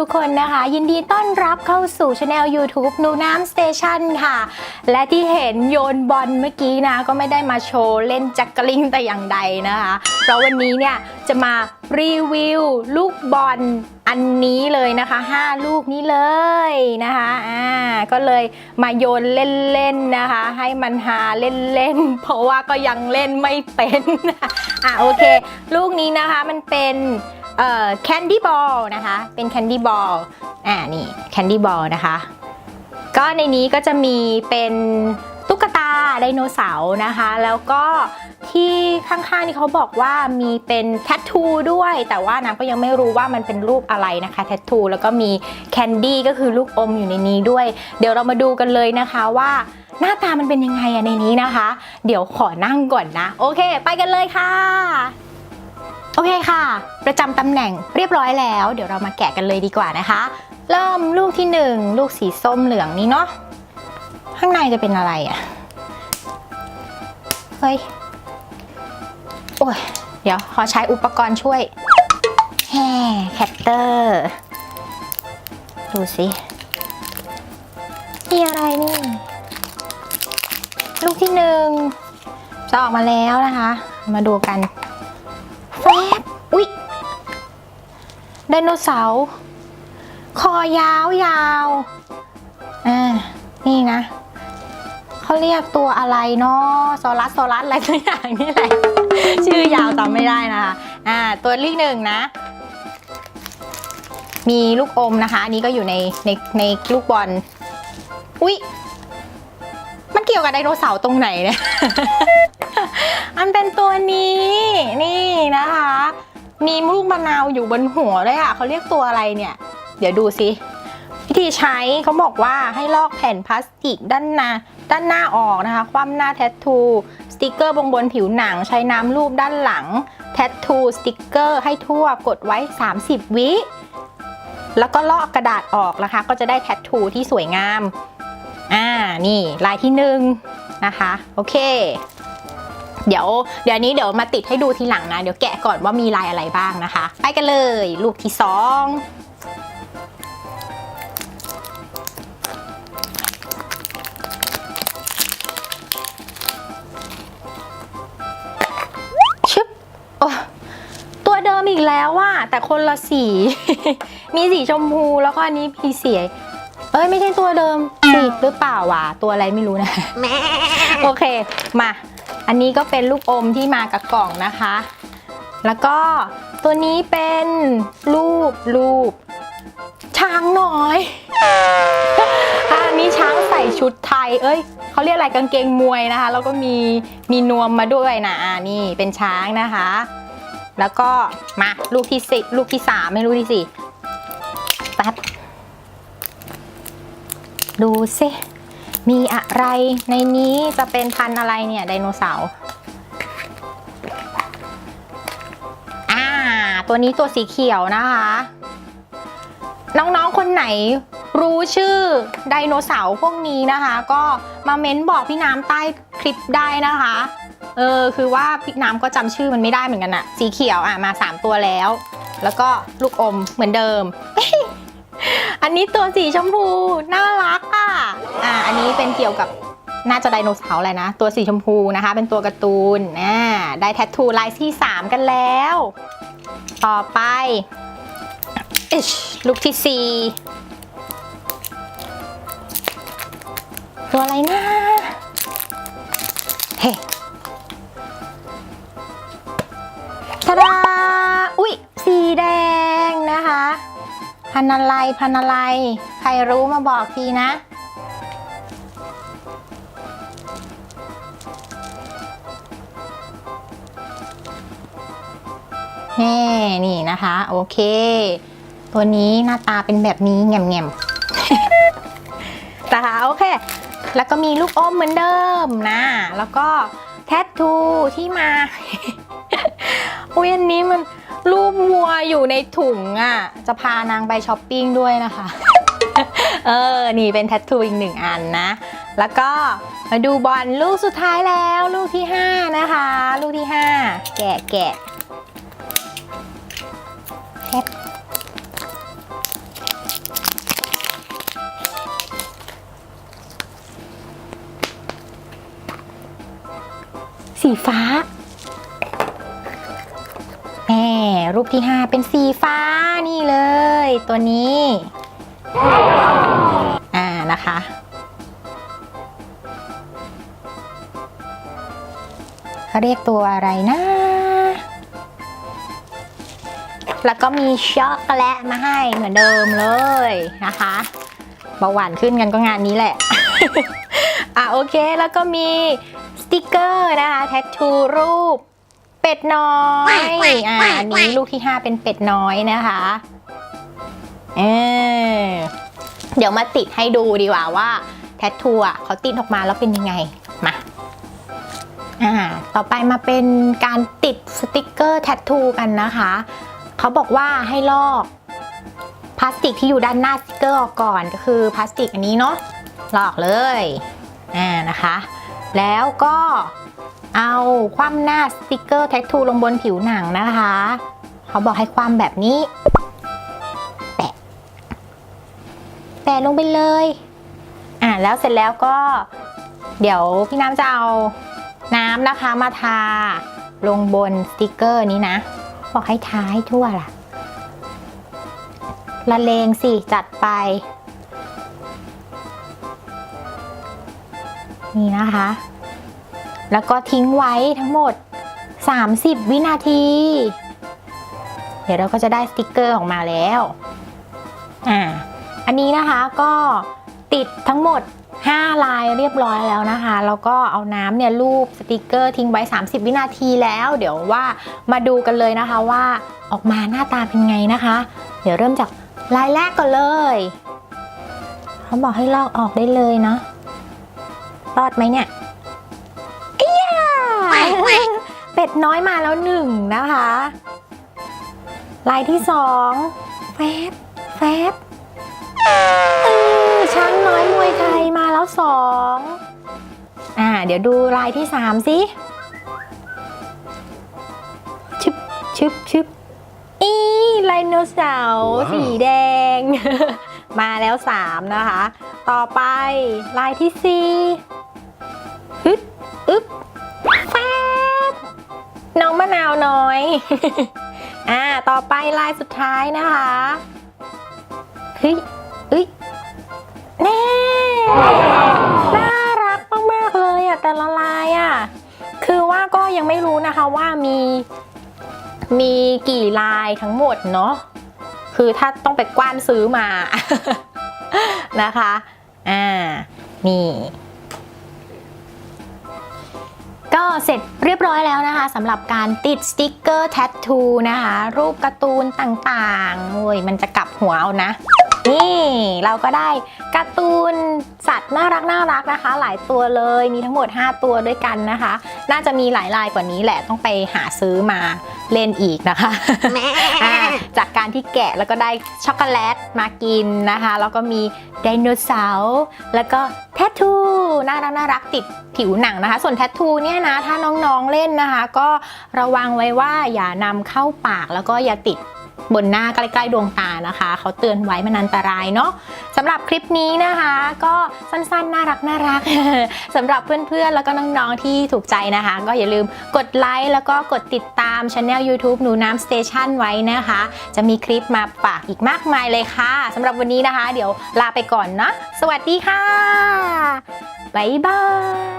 ทุกคนนะคะ ยินดีต้อนรับเข้าสู่ช anel YouTube นูน้ำสเตชันค่ะ และที่เห็นโยนบอลเมื่อกี้นะ ก็ไม่ได้มาโชว์เล่นจักรลิงแต่อย่างใดนะคะ เพราะวันนี้เนี่ยจะมารีวิวลูกบอลอันนี้เลยนะคะ 5 ลูกนี้เลยนะคะอ่าก็เลยมาโยนเล่นๆนะคะ ให้มันหาเล่นๆเพราะว่าก็ยังเล่นไม่เป็นอะโอเค ลูกนี้นะคะมันเป็น เอ่อแคนดี้บอลนะคะ เป็นแคนดี้บอลอ่านี่แคนดี้บอลนะคะ ก็ในนี้ก็จะมีเป็นตุ๊กตาไดโนเสาร์นะคะ แล้วก็ที่ข้างๆนี่เขาบอกว่ามีเป็นแทททูด้วย แต่ว่าน้ำก็ยังไม่รู้ว่ามันเป็นรูปอะไรนะคะแทททูแล้วก็มีแคนดี้ก็คือลูกอมอยู่ในนี้ด้วย เดี๋ยวเรามาดูกันเลยนะคะว่าหน้าตามันเป็นยังไงอะในนี้นะคะ เดี๋ยวขอนั่งก่อนนะ โอเค ไปกันเลยค่ะ เคค่ะ ประจำตำแหน่งเรียบร้อยแล้ว เดี๋ยวเรามาแกะกันเลยดีกว่านะคะ เริ่มลูกที่หนึ่งลูกสีส้มเหลืองนี้เนาะข้างในจะเป็นอะไรอะ่ะเฮ้ยโอ้ยเดี๋ยวขอใช้อุปกรณ์ช่วยแฮ่แคตเตอร์ ดูสิมีอะไรนี่ ลูกที่หนึ่งจะออกมาแล้วนะคะ มาดูกัน แฟบอุ๊ยไดโนเสาร์คอยาวยาวอ่านี่นะเขาเรียกตัวอะไรเนาะโซลัสโซลัสอะไรสักอย่างนี่แหละ ชื่อยาวจำไม่ได้นะคะอ่าตัวเลขหนึ่งนะ มีลูกอมนะคะ อันนี้ก็อยู่ในในในลูกบอลอุ๊ยมันเกี่ยวกับไดโนเสาร์ตรงไหนเนี่ย มันเป็นตัวนี้ นี่นะคะ มีลูกมะนาวอยู่บนหัวเลยอะเขาเรียกตัวอะไรเนี่ย เดี๋ยวดูสิวิธีใช้เขาบอกว่าให้ลอกแผ่นพลาสติกด้านหน้าด้านหน้าออกนะคะ คว่ำหน้าแทททูสติกเกอร์บงบนผิวหนัง ใช้น้ำรูปด้านหลังแทททูสติกเกอร์ให้ทั่วกดไว้ 30 วิแล้วก็ลอกกระดาษออกนะคะ ก็จะได้แทททูที่สวยงาม อ่า นี่ลายที่หนึ่งนะคะ โอเค เดี๋ยวเดี๋ยวนี้เดี๋ยวมาติดให้ดูทีหลังนะ เดี๋ยวแกะก่อนว่ามีลายอะไรบ้างนะคะ ไปกันเลย ลูกที่สองชึบโอ้ตัวเดิมอีกแล้วว่าแต่คนละสี มีสีชมพูแล้วก็อันนี้มีสีเอ้ย ไม่ใช่ตัวเดิมสีหรือเปล่าวะตัวอะไรไม่รู้นะ โอเค มา อันนี้ก็เป็นลูกอมที่มากับกล่องนะคะ แล้วก็ตัวนี้เป็นรูปรูป ช้างน้อย อันนี้ช้างใส่ชุดไทย เอ้ยเขาเรียกอะไรกางเกงมวยนะคะ แล้วก็มีมีนวมมาด้วยนะอ่านี่เป็นช้างนะคะ แล้วก็มาลูกที่สิลูกที่สามไม่รู้ที่สี่แป๊บดูสิ มีอะไรในนี้จะเป็นพันอะไรเนี่ยไดโนเสาร์อ่าตัวนี้ตัวสีเขียวนะคะ น้องๆคนไหนรู้ชื่อไดโนเสาร์พวกนี้นะคะ ก็มาเม้นบอกพี่น้ำใต้คลิปได้นะคะ เออคือว่าพี่น้ำก็จำชื่อมันไม่ได้เหมือนกันอะสีเขียวอะมา 3 ตัวแล้ว แล้วก็ลูกอมเหมือนเดิม อันนี้ตัวสีชมพูน่ารักอะอ่าอันนี้เป็นเกี่ยวกับน่าจะไดโนเสาร์อะไรนะ ตัวสีชมพูนะคะ เป็นตัวการ์ตูนอ่าได้แทททูลายที่ 3 กันแล้ว ต่อไปอิชลูกที่ 4 ตัวอะไรนะเฮ้ทาดา พันอะไรพันอะไร ใครรู้มาบอกทีนะ นี่นี่นะคะ โอเค ตัวนี้หน้าตาเป็นแบบนี้แง่มแง่มๆนะคะโอเค แล้วก็มีลูกอมเหมือนเดิมนะ แล้วก็แทททูที่มาอุ้ยอันนี้มัน รูปวัวอยู่ในถุงอะ จะพานางไปช้อปปิ้งด้วยนะคะ เออ นี่เป็นแทททูอีกหนึ่งอันนะ แล้วก็มาดูบอลลูกสุดท้ายแล้ว ลูกที่ 5 นะคะ ลูกที่ 5 แกะแกะแทบสีฟ้าแม่ รูปที่ 5 เป็นสีฟ้านี่เลย ตัวนี้อ่านะคะ เขาเรียกตัวอะไรนะ แล้วก็มีช็อกโกแลตมาให้เหมือนเดิมเลยนะคะเบาหวานขึ้นกันก็งานนี้แหละ อะโอเคแล้วก็มีสติกเกอร์นะคะ แท t ทูรูป เป็ดน้อยอ่าอันนี้ลูกที่ 5 เป็นเป็ดน้อยนะคะเออเดี๋ยวมาติดให้ดูดีกว่าว่าแท t ทูอะเขาติดออกมาแล้วเป็นยังไง มาอ่าต่อไปมาเป็นการติดสติกเกอร์แท t ทูกันนะคะ เขาบอกว่าให้ลอกพลาสติกที่อยู่ด้านหน้าสติกเกอร์ออกก่อนก็คือพลาสติกอันนี้เนาะลอกเลยอ่านะคะ แล้วก็ เอาคว่ำหน้าสติกเกอร์แท็กทูลงบนผิวหนังนะคะ เขาบอกให้คว่ำแบบนี้ แปะ แปะลงไปเลย อ่าแล้วเสร็จแล้วก็ เดี๋ยวพี่น้ำจะเอาน้ำนะคะมาทาลงบนสติกเกอร์นี้นะ บอกให้ทาให้ทั่วล่ะ ละเลงสิ จัดไป นี่นะคะ แล้วก็ทิ้งไว้ทั้งหมด 30 วินาที เดี๋ยวเราก็จะได้สติกเกอร์ออกมาแล้ว อ่า อันนี้นะคะก็ติดทั้งหมด 5 ลายเรียบร้อยแล้วนะคะ แล้วก็เอาน้ำเนี่ยลูบสติกเกอร์ทิ้งไว้ 30 วินาทีแล้ว เดี๋ยวว่ามาดูกันเลยนะคะว่าออกมาหน้าตาเป็นไงนะคะ เดี๋ยวเริ่มจากลายแรกก่อนเลย เขาบอกให้ลอกออกได้เลยเนาะ รอดไหมเนี่ย น้อยมาแล้วหนึ่งนะคะ ลายที่สองแฟบแฟบเออช้างน้อยมวยไทยมาแล้วสองอ่า เดี๋ยวดูลายที่สามสิชึบชึบชึบอีไลโนเสาร์ว้าวสีแดง มาแล้วสามนะคะ ต่อไปลายที่สี่อึ๊บ องมะนาวน้อย อ่า ต่อไปลายสุดท้ายนะคะเฮ้ยเอ้ยแน่น่ารักมากๆเลยอะแต่ละลายอะ คือว่าก็ยังไม่รู้นะคะว่ามีมีกี่ลายทั้งหมดเนาะ คือถ้าต้องไปกว้านซื้อมานะคะ อ่า นี่ ก็เสร็จเรียบร้อยแล้วนะคะสำหรับการติดสติกเกอร์แทททูนะคะ รูปการ์ตูนต่างๆโอ้ยมันจะกลับหัวเอานะ นี่เราก็ได้การ์ตูนสัตว์น่ารักน่ารักนะคะ หลายตัวเลยมีทั้งหมด 5 ตัวด้วยกันนะคะ น่าจะมีหลายลายกว่านี้แหละต้องไปหาซื้อมา เล่นอีกนะคะอ่าจากการที่แกะแล้วก็ได้ช็อกโกแลตมากินนะคะ แล้วก็มีไดโนเสาร์แล้วก็แท t ทูน่ารักน่ารักติดผิวหนังนะคะ ส่วนแท t ทูเนี่ยนะถ้าน้องๆเล่นนะคะ ก็ระวังไว้ว่าอย่านำเข้าปากแล้วก็อย่าติด บนหน้าใกล้ๆดวงตานะคะ เขาเตือนไว้มันอันตรายเนาะสำหรับคลิปนี้นะคะ ก็สั้นๆ น่ารักน่ารักสำหรับเพื่อนๆ แล้วก็น้องๆ ที่ถูกใจนะคะ ก็อย่าลืมกดไลค์แล้วก็กดติดตามช anel YouTube หนูน้ำสเตชันไว้นะคะ จะมีคลิปมาฝากอีกมากมายเลยค่ะสำหรับวันนี้นะคะ เดี๋ยวลาไปก่อนนะ สวัสดีค่ะบ๊ายบาย